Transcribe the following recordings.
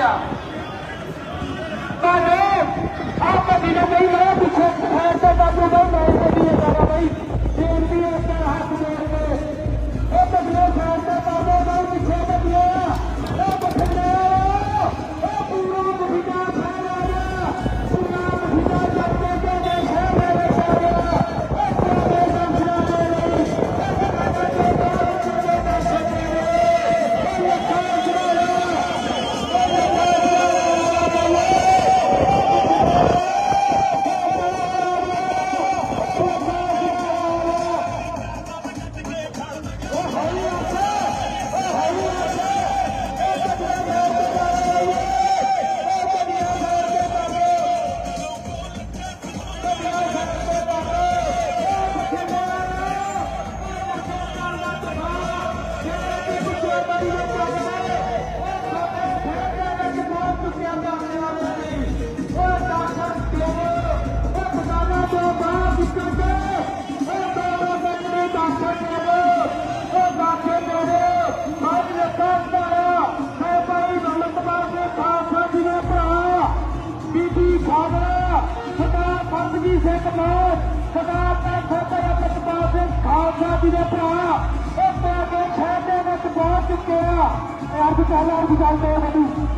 ਆ। ਬਾਨੇ ਆਪ ਦਿਨ ਨਹੀਂ ਮੈਂ ਪਿੱਛੇ ਖੈਰ ਤੇ ਬਾਬੂ ਦਾ ਮੈਂ ਕਦੀ ਇਹ ਕਰਾ ਬਈ? ਜੀ ਦੇ ਭਰਾ ਉਹ ਤੁਹਾਡੇ ਸ਼ਹਿਰ ਦੇ ਵਿੱਚ ਪਹੁੰਚ ਚੁੱਕੇ ਆ ਇਹ ਅਰਥ ਚੱਲ ਅਰਥ ਚੱਲਦੇ ਮੈਨੂੰ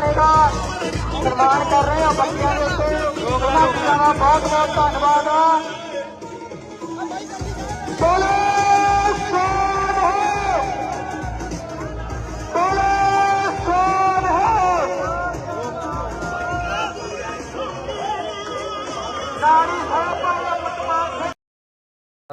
ਤੋਂ ਬਾਹਰ ਸਨਮਾਨ ਕਰ ਰਹੇ ਹਾਂ ਬੱਚਿਆਂ ਦੇ ਉੱਤੇ। ਉਹਨਾਂ ਦਾ ਬਹੁਤ ਬਹੁਤ ਧੰਨਵਾਦ। ਬੋਲੇ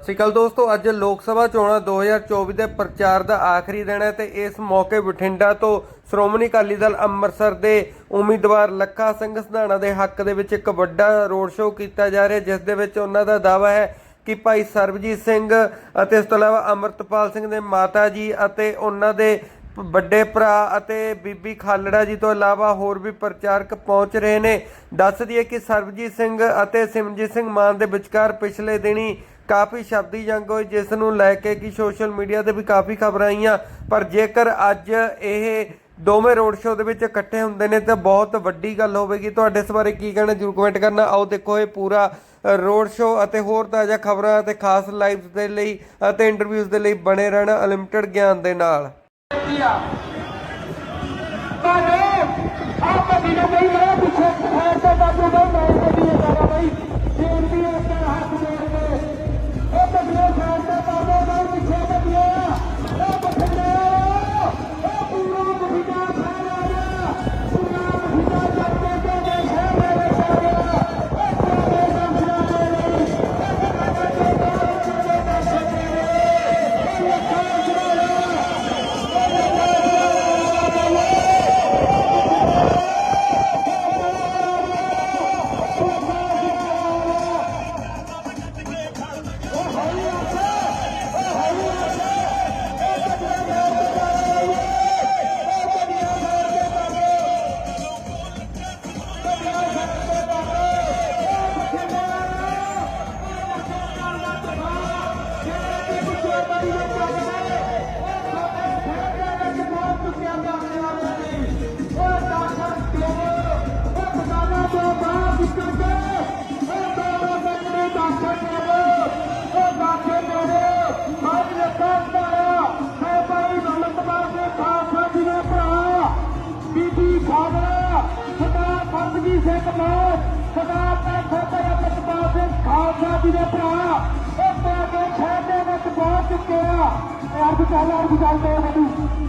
ਸਤਿ ਸ਼੍ਰੀ ਅਕਾਲ ਦੋਸਤੋ, ਅੱਜ ਲੋਕ ਸਭਾ ਚੋਣਾਂ 2024 ਦੇ ਪ੍ਰਚਾਰ ਦਾ ਆਖਰੀ ਦਿਨ ਹੈ ਤੇ ਇਸ ਮੌਕੇ ਬਠਿੰਡਾ ਤੋਂ ਸ਼੍ਰੋਮਣੀ ਅਕਾਲੀ ਦਲ ਅੰਮ੍ਰਿਤਸਰ ਦੇ ਉਮੀਦਵਾਰ ਲੱਖਾ ਸਿੰਘ ਸਧਾਣਾ ਦੇ ਹੱਕ ਦੇ ਵਿੱਚ ਇੱਕ ਵੱਡਾ ਰੋਡ ਸ਼ੋਅ ਕੀਤਾ ਜਾ ਰਿਹਾ, ਜਿਸ ਦੇ ਵਿੱਚ ਉਹਨਾਂ ਦਾ ਦਾਅਵਾ ਹੈ ਕਿ ਭਾਈ ਸਰਬਜੀਤ ਸਿੰਘ ਅਤੇ ਇਸ ਤੋਂ ਇਲਾਵਾ ਅਮਰਤਪਾਲ ਸਿੰਘ ਦੇ ਮਾਤਾ ਜੀ ਅਤੇ ਉਹਨਾਂ ਦੇ ਵੱਡੇ ਭਰਾ ਅਤੇ ਬੀਬੀ ਖਾਲੜਾ ਜੀ ਤੋਂ ਇਲਾਵਾ ਹੋਰ ਵੀ ਪ੍ਰਚਾਰਕ ਪਹੁੰਚ ਰਹੇ ਨੇ। ਦੱਸ ਦਈਏ ਕਿ ਸਰਬਜੀਤ ਸਿੰਘ ਅਤੇ ਸਿਮਰਜੀਤ ਸਿੰਘ ਮਾਨ ਦੇ ਵਿਚਕਾਰ ਪਿਛਲੇ ਦਿਨੀ ਕਾਫੀ ਸ਼ਬਦੀ ਜੰਗ ਹੋਈ, ਜਿਸ ਨੂੰ ਲੈ ਕੇ ਕਿ ਸੋਸ਼ਲ ਮੀਡੀਆ ਤੇ ਵੀ ਕਾਫੀ ਖਬਰਾਂ ਆਈਆਂ। ਪਰ ਜੇਕਰ ਅੱਜ ਇਹ ਦੋਵੇਂ ਰੋਡ ਸ਼ੋਅ ਦੇ ਵਿੱਚ ਇਕੱਠੇ ਹੁੰਦੇ ਨੇ, ਤਾਂ ਬਹੁਤ ਵੱਡੀ ਗੱਲ ਹੋਵੇਗੀ। ਤੁਹਾਡੇ ਇਸ ਬਾਰੇ ਕੀ ਕਹਿਣਾ, ਜਰੂਰ ਕਮੈਂਟ ਕਰਨਾ। ਆਓ ਦੇਖੋ ਇਹ ਪੂਰਾ ਰੋਡ ਸ਼ੋਅ ਅਤੇ ਹੋਰ ਤਾਜ਼ਾ ਖਬਰਾਂ ਅਤੇ ਖਾਸ ਲਾਈਵ ਦੇ ਲਈ ਅਤੇ ਇੰਟਰਵਿਊਜ਼ ਦੇ ਲਈ ਬਣੇ ਰਹਿਣਾ ਅਨਲਿਮਟਿਡ ਗਿਆਨ ਦੇ ਨਾਲ। ਫਰਜ਼ੀ ਸਿੰਘ ਮਾਨ ਸਰਦਾਰ ਪੈਸੇ ਤੇ ਸਿੰਘ ਖਾਲਸਾ ਜੀ ਦੇ ਭਰਾ। ਉਹ ਤੁਹਾਡੇ ਸ਼ਹਿਰ ਦੇ ਵਿੱਚ ਬਹੁਤ ਚੁੱਕਿਆ ਆ। ਇਹ ਅਰਬ ਚੱਲ ਅਰਬ ਚੱਲਦੇ ਆ ਮੈਨੂੰ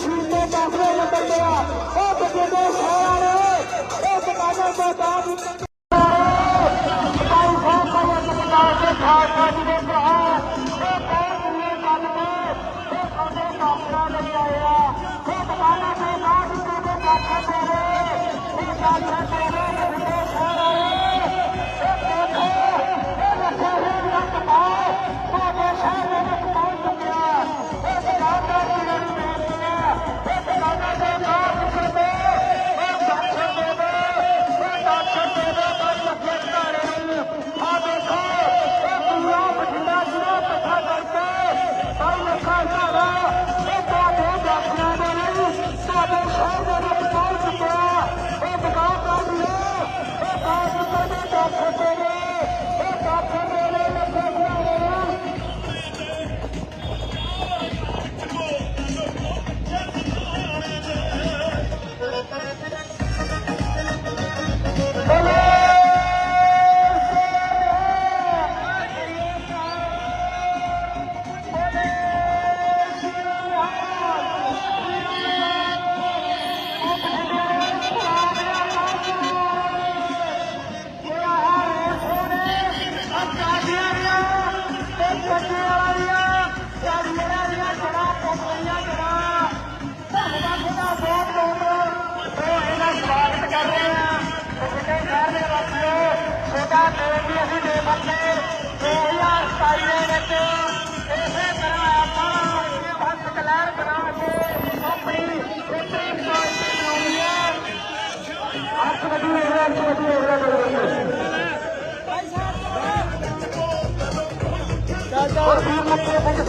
ਕਸ਼ਮੀਰ ਦੇ ਕਾਫਲੇ ਨੇ ਬੰਦਿਆ ਉਹ ਬਗੇਦੇ ਸ਼ਹਿਰਾਂ ਨੇ ਉਹ ਦੁਕਾਨਾਂ ਤੋਂ ਬਾਹਰ ਸਪਾਈ ਸਾਹਿਬ ਕੋਲ ਸਰਕਾਰ ਦੇ ਖਾਲਸਾ ਜੀ ਦੇ ਭਰਾ ਇਹ ਬਹੁਤ ਨੇ ਗੱਲ ਨੇ ਇਹ ਸਾਡੇ ਕਾਫਲਾ ਲਈ ਆਇਆ ਉਹ ਦੁਕਾਨਾਂ ਤੋਂ ਬਾਹਰ ਦੇ ਕਾਫਲੇ ਇਹ ਕਾਫਲੇ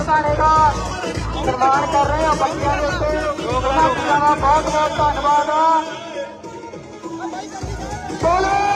سانے کا سنمان کر رہے ہیں بچیاں بہت بہت دھنیہ بولو۔